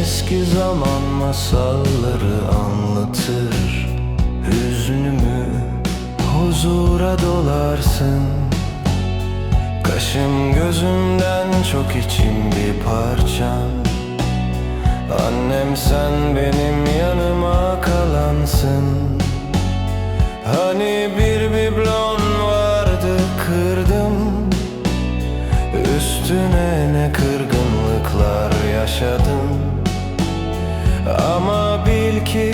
Eski zaman masalları anlatır. Hüznümü huzura dolarsın. Kaşım gözümden çok içim bir parçam Annem sen benim yanıma kalansın. Hani bir biblon vardı kırdım. Üstüne ne kırgınlıklar yaşadım Ama bil ki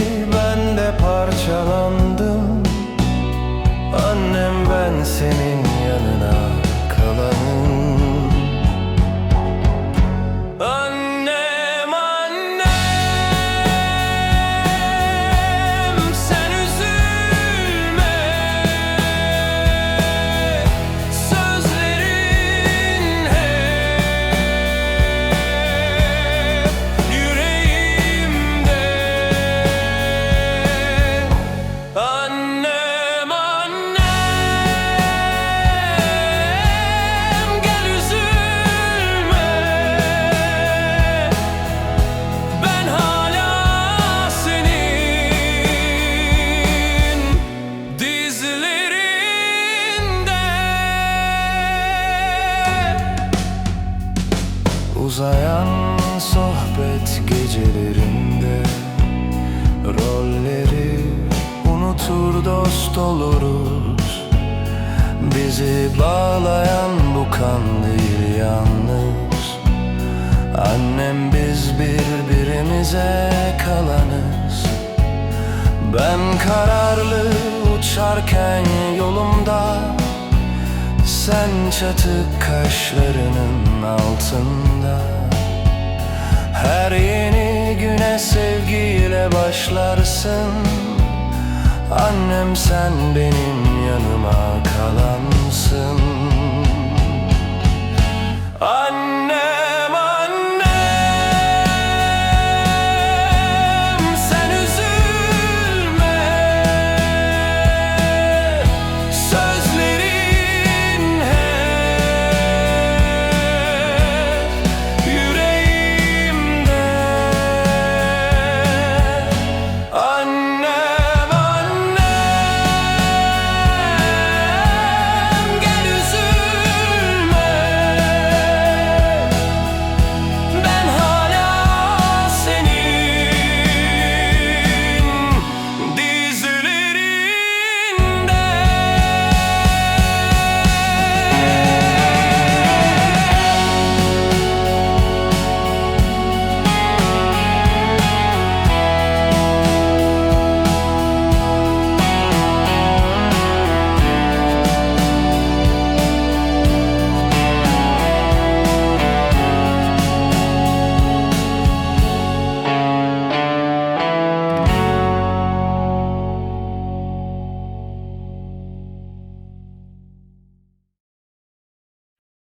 Uzayan sohbet gecelerinde Rolleri unutur dost oluruz. Bizi bağlayan bu kan değil yalnız. Annem biz birbirimize kalanız. Ben kararlı uçarken yolumda Sen çatık kaşlarının altında. Her yeni güne sevgiyle başlarsın. Annem sen benim yanıma